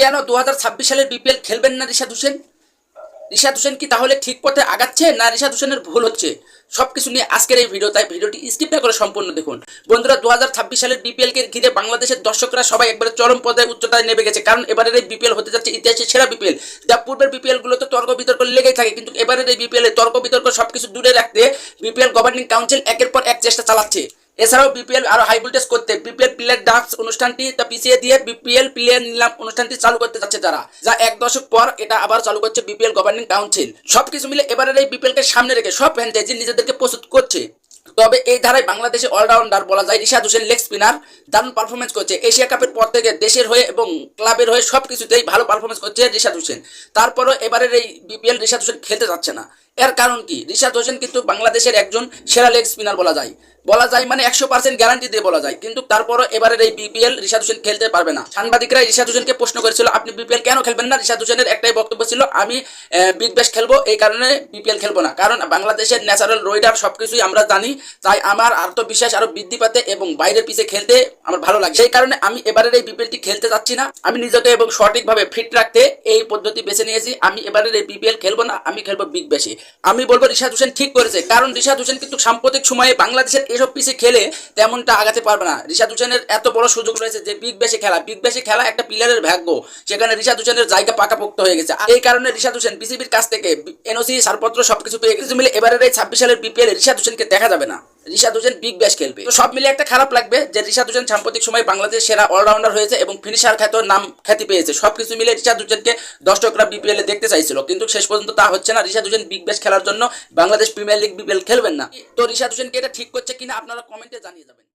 কেন দু হাজার ছাব্বিশ সালের বিপিএল খেলবেন না রিশাদ হোসেন? রিশাদ হোসেন কি তাহলে ঠিক পথে আগাচ্ছে না রিশাদ হোসেনের ভুল হচ্ছে? সব কিছু নিয়ে আজকের এই ভিডিও তাই ভিডিওটি স্কিপ না করে সম্পূর্ণ দেখুন। বন্ধুরা, দু হাজার ছাব্বিশ সালের বিপিএল কে ঘিরে বাংলাদেশের দর্শকরা সবাই একবারে চরম পর্যায়ে উচ্চতায় নেমে গেছে। কারণ এবারের এই বিপিএল হতে যাচ্ছে ইতিহাসের সেরা বিপিএল। যা পূর্বের বিপিএলগুলো তো তর্ক বিতর্ক লেগেই থাকে, কিন্তু এবারের এই বিপিএল তর্ক বিতর্ক সবকিছু দূরে রাখতে বিপিএল গভর্নিং কাউন্সিল একের পর এক চেষ্টা চালাচ্ছে। এছাড়াও বিপিএল আরও হাই ভোল্টেজ করতে, বিপিএল প্লেয়ার ডান্স অনুষ্ঠানটি তা পিছিয়ে দিয়ে বিপিএল প্লেয়ার নিলাম অনুষ্ঠানটি চালু করতে যাচ্ছে তারা, যা এক দশক পর এটা আবার চালু করছে বিপিএল গভর্নিং কাউন্সিল সবকিছু মিলে এবারের এই বিপিএল কে সামনে রেখে সব ফ্র্যাঞ্চাইজি নিজেদেরকে প্রস্তুত করছে। তবে এই ধারায় বাংলাদেশে অলরাউন্ডার বলা যায় রিশাদ হোসেন লেগ স্পিনার দারুণ পারফরমেন্স করছে। এশিয়া কাপের পর থেকে দেশের হয়ে এবং ক্লাবের হয়ে সব কিছুতেই ভালো পারফরমেন্স করছে রিশাদ হোসেন। তারপরও এবারের এই বিপিএল রিশাদ হোসেন খেলতে যাচ্ছে না। এর কারণ কি? রিশাদ হোসেন কিন্তু বাংলাদেশের একজন সেরা লেগ স্পিনার বলা যায়। বলা যায় মানে একশো পার্সেন্ট গ্যারান্টি দিয়ে বলা যায়। কিন্তু তারপরও এবারের এই বিপিএল রিশাদ হোসেন খেলতে পারবে না। সাংবাদিকরা রিশাদ হোসেনকে প্রশ্ন করেছিল, আপনি বিপিএল কেন খেলবেন না? রিশাদ হোসেনের একটাই বক্তব্য ছিল, আমি বিগ ব্যাশ খেলব, এই কারণে বিপিএল খেলব না। কারণ বাংলাদেশের ন্যাচারাল রোইডার সবকিছুই আমরা জানি, তাই আমার আত্মবিশ্বাস আরও বৃদ্ধি পাতে এবং বাইরের পিছে খেলতে আমার ভালো লাগে। সেই কারণে আমি এবারের এই বিপিএলটি খেলতে চাচ্ছি না। আমি নিজেকে এবং সঠিকভাবে ফিট রাখতে এই পদ্ধতি বেছে নিয়েছি। আমি এবারের এই বিপিএল খেলব না, আমি খেলব বিগ ব্যাশে আমি বলব রিশাদ হোসেন ঠিক করেছে, কারণ রিশাদ হোসেন কিন্তু সাম্প্রতিক সময়ে বাংলাদেশের এসব পিসে খেলে তেমনটা আগাতে পারবে না। রিশাদ হোসেনের এত বড় সুযোগ রয়েছে যে বিগ ব্যাশে খেলা। বিগ ব্যাশে খেলা একটা পিলারের ভাগ্য, সেখানে রিশাদ হোসেনের জায়গা পাকাপোক্ত হয়ে গেছে। এই কারণে রিশাদ হোসেন বিসিবির কাছ থেকে এনওসি ছাড়পত্র সবকিছু পেয়ে গেছে। মিলে এবারের এই ছাব্বিশ সালের বিপিএল রিশাদ হোসেনকে দেখা যাবে না। রিশাদ হোসেন বিগ ব্যাশ খেলবে। তো সব মিলে একটা খারাপ লাগবে যে রিশাদ হোসেন সাম্প্রতিক সময় বাংলাদেশের সেরা অলরাউন্ডার হয়েছে এবং ফিনিশার খ্যাত, নাম খ্যাতি পেয়েছে। সবকিছু মিলে রিশাদ হোসেনকে দর্শকরা বিপিএল এ দেখতে চাইছিল। কিন্তু শেষ পর্যন্ত তা হচ্ছে না। রিশাদ হোসেন বিগ ব্যাশ খেলার জন্য বাংলাদেশ প্রিমিয়ার লিগ বিপিএল খেলবেন না। তো রিশাদ হোসেনকে এটা ঠিক করছে কিনা আপনারা কমেন্টে জানিয়ে যাবেন।